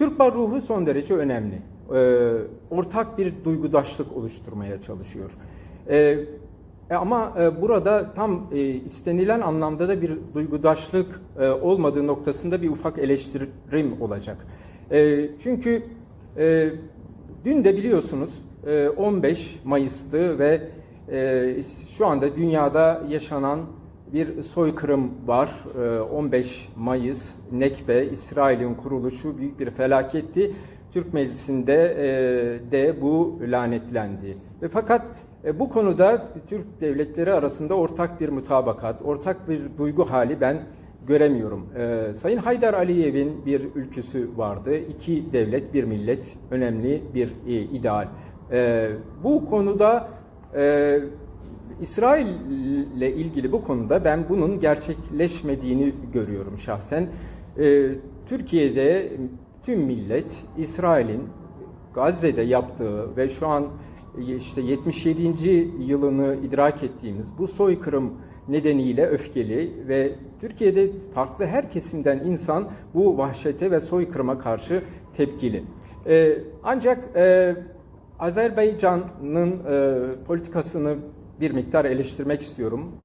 Türk Bar ruhu son derece önemli. Ee, ortak bir duygudaşlık oluşturmaya çalışıyor. Ee, e, ama e, burada tam e, istenilen anlamda da bir duygudaşlık e, olmadığı noktasında bir ufak eleştirim olacak. E, çünkü e, dün de biliyorsunuz e, 15 Mayıs'tı ve e, şu anda dünyada yaşanan bir soykırım var. E, 15 Mayıs Nekbe, İsrail'in kuruluşu büyük bir felaketti. Türk Meclisi'nde e, de bu lanetlendi. Ve fakat e, bu konuda Türk devletleri arasında ortak bir mutabakat, ortak bir duygu hali ben göremiyorum. E, Sayın Haydar Aliyev'in bir ülküsü vardı. İki devlet, bir millet önemli bir e, ideal. E, bu konuda İsrail ile ilgili bu konuda ben bunun gerçekleşmediğini görüyorum şahsen. E, Türkiye'de tüm millet İsrail'in Gazze'de yaptığı ve şu an işte 77. yılını idrak ettiğimiz bu soykırım nedeniyle öfkeli ve Türkiye'de farklı her kesimden insan bu vahşete ve soykırıma karşı tepkili. Ee, ancak e, Azerbaycan'ın e, politikasını bir miktar eleştirmek istiyorum.